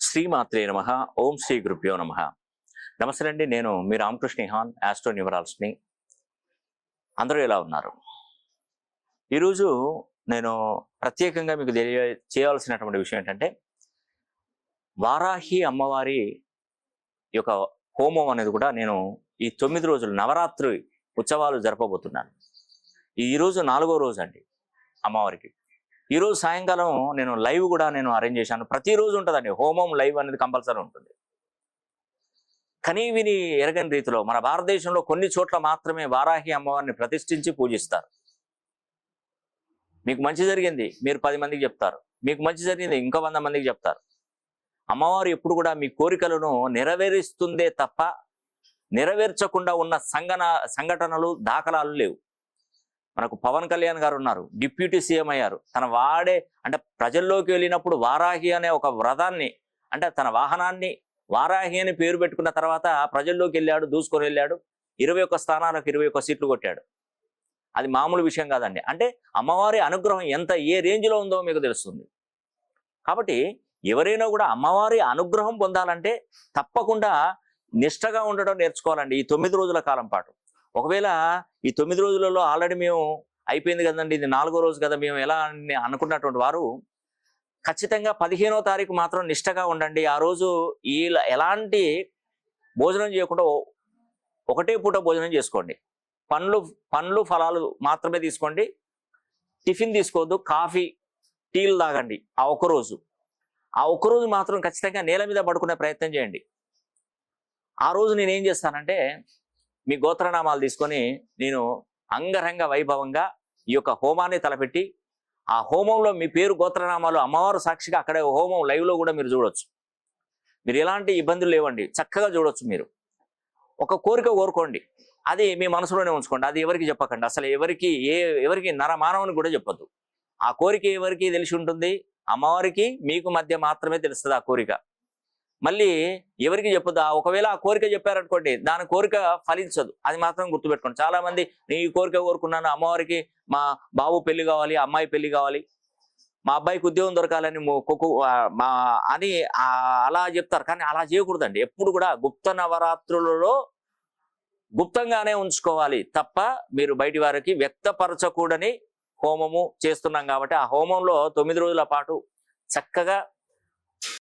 శ్రీమాత్రే నమ. ఓం శ్రీ గురుభ్యో నమ. నమస్తే అండి నేను మీ రామకృష్ణ హాన్ ఆస్ట్రో న్యూమరాల్స్ని అందరూ ఎలా ఉన్నారు? ఈరోజు నేను ప్రత్యేకంగా మీకు తెలియ చేయాల్సినటువంటి విషయం ఏంటంటే వారాహి అమ్మవారి యొక్క హోమం అనేది కూడా నేను ఈ తొమ్మిది రోజులు నవరాత్రి ఉత్సవాలు జరపబోతున్నాను. ఈ రోజు నాలుగో రోజు అండి అమ్మవారికి. ఈరోజు సాయంకాలం నేను లైవ్ కూడా నేను అరేంజ్ చేశాను. ప్రతిరోజు ఉంటుందండి. హోమం లైవ్ అనేది కంపల్సరీ ఉంటుంది. కనీ విని ఎరగని రీతిలో మన భారతదేశంలో కొన్ని చోట్ల మాత్రమే వారాహి అమ్మవారిని ప్రతిష్ఠించి పూజిస్తారు. మీకు మంచి జరిగింది మీరు పది మందికి చెప్తారు. మీకు మంచి జరిగింది ఇంకో వంద మందికి చెప్తారు. అమ్మవారు ఎప్పుడు కూడా మీ కోరికలను నెరవేరుస్తుందే తప్ప నెరవేర్చకుండా ఉన్న సంఘన సంఘటనలు దాఖలాలు లేవు. మనకు పవన్ కళ్యాణ్ గారు ఉన్నారు డిప్యూటీ సీఎం అయ్యారు. తన వాడే అంటే ప్రజల్లోకి వెళ్ళినప్పుడు వారాహి అనే ఒక వ్రతాన్ని అంటే తన వాహనాన్ని వారాహి అని పేరు పెట్టుకున్న తర్వాత ప్రజల్లోకి వెళ్ళాడు దూసుకొని వెళ్ళాడు ఇరవై ఒక్క స్థానాలకు ఇరవై ఒక్క సీట్లు కొట్టాడు. అది మామూలు విషయం కాదండి. అంటే అమ్మవారి అనుగ్రహం ఎంత ఏ రేంజ్లో ఉందో మీకు తెలుస్తుంది. కాబట్టి ఎవరైనా కూడా అమ్మవారి అనుగ్రహం పొందాలంటే తప్పకుండా నిష్టగా ఉండడం నేర్చుకోవాలండి ఈ తొమ్మిది రోజుల కాలం పాటు. ఒకవేళ ఈ తొమ్మిది రోజులలో ఆల్రెడీ మేము అయిపోయింది కదండి ఇది నాలుగో రోజు కదా మేము ఎలా అని అనుకున్నటువంటి వారు ఖచ్చితంగా పదిహేనో తారీఖు మాత్రం నిష్టగా ఉండండి. ఆ రోజు ఈ ఎలాంటి భోజనం చేయకుండా ఒకటే పూట భోజనం చేసుకోండి. పండ్లు పండ్లు ఫలాలు మాత్రమే తీసుకోండి. టిఫిన్ తీసుకోవద్దు కాఫీ టీలు తాగండి. ఆ ఒక్క రోజు. ఆ ఒక్క రోజు మాత్రం ఖచ్చితంగా నేల మీద పడుకునే ప్రయత్నం చేయండి. ఆ రోజు నేనేం చేస్తానంటే మీ గోత్రనామాలు తీసుకొని నేను అంగరంగ వైభవంగా ఈ యొక్క హోమాన్ని తలపెట్టి ఆ హోమంలో మీ పేరు గోత్రనామాలు అమ్మవారు సాక్షిగా అక్కడే హోమం లైవ్లో కూడా మీరు చూడొచ్చు. మీరు ఎలాంటి ఇబ్బందులు లేవండి చక్కగా చూడొచ్చు మీరు. ఒక కోరిక కోరుకోండి అది మీ మనసులోనే ఉంచుకోండి అది ఎవరికి చెప్పకండి. అసలు ఎవరికి ఏ ఎవరికి నరమానవుని కూడా చెప్పొద్దు. ఆ కోరిక ఎవరికి తెలిసి ఉంటుంది? అమ్మవారికి మీకు మధ్య మాత్రమే తెలుస్తుంది ఆ కోరిక. మళ్ళీ ఎవరికి చెప్పొద్దు? ఒకవేళ ఆ కోరిక చెప్పారనుకోండి దాని కోరిక ఫలించదు. అది మాత్రం గుర్తుపెట్టుకోండి. చాలా మంది నేను ఈ కోరిక కోరుకున్నాను అమ్మవారికి మా బాబు పెళ్ళి కావాలి అమ్మాయి పెళ్ళి కావాలి మా అబ్బాయికి ఉద్యోగం దొరకాలని కుక్కు మా అని అలా చెప్తారు. కానీ అలా చేయకూడదండి. ఎప్పుడు కూడా గుప్త నవరాత్రులలో గుప్తంగానే ఉంచుకోవాలి తప్ప మీరు బయటి వారికి వ్యక్తపరచకూడని హోమము చేస్తున్నాం కాబట్టి ఆ హోమంలో తొమ్మిది రోజుల పాటు చక్కగా